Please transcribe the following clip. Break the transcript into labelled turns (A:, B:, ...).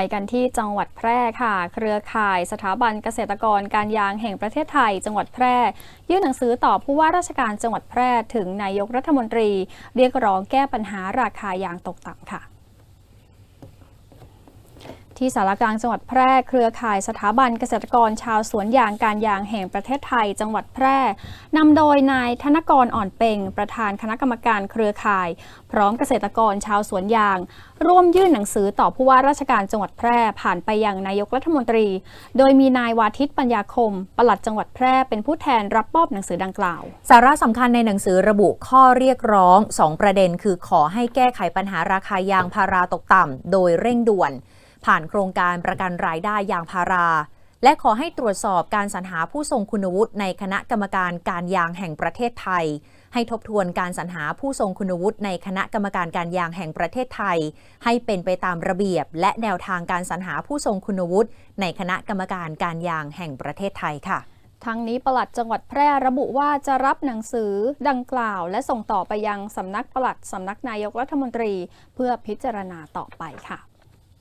A: ไปกันที่จังหวัดแพร่ค่ะ เครือข่ายสถาบันเกษตรกรการยางแห่งประเทศไทย จังหวัดแพร่ ยื่นหนังสือต่อผู้ว่าราชการจังหวัดแพร่ถึงนายกรัฐมนตรี เรียกร้องแก้ปัญหาราคายางตกต่ำค่ะ ที่สารกลางจังหวัดแพร่เครือข่ายสถาบันเกษตรกรชาวสวนยางการยางแห่งประเทศไทย จังหวัดแพร่นำโดยนายธนกรอ่อนเป่งประธานคณะกรรมการเครือข่าย พร้อมเกษตรกรชาวสวนยาง ร่วมยื่นหนังสือต่อผู้ว่าราชการจังหวัดแพร่ผ่านไปยังนายกรัฐมนตรี โดยมีนายวาทิตปัญญาคมปลัดจังหวัดแพร่เป็นผู้แทนรับมอบหนังสือดังกล่าว
B: สาระสำคัญในหนังสือระบุข้อเรียกร้อง 2 ประเด็น คือขอให้แก้ไขปัญหาราคายางพาราตกต่ำโดยเร่งด่วน ผ่านโครงการประกันรายได้ยางพารา และขอให้ตรวจสอบการสรรหาผู้ทรงคุณวุฒิในคณะกรรมการการยางแห่งประเทศไทย ให้ทบทวนการสรรหาผู้ทรงคุณวุฒิในคณะกรรมการการยางแห่งประเทศไทย ให้เป็นไปตามระเบียบ และแนวทางการสรรหาผู้ทรงคุณวุฒิในคณะกรรมการการยางแห่งประเทศไทยค่ะ
A: ทั้งนี้ปลัดจังหวัดแพร่ระบุว่าจะรับหนังสือดังกล่าว และส่งต่อไปยังสำนักปลัดสำนักนายกรัฐมนตรี เพื่อพิจารณาต่อไปค่ะ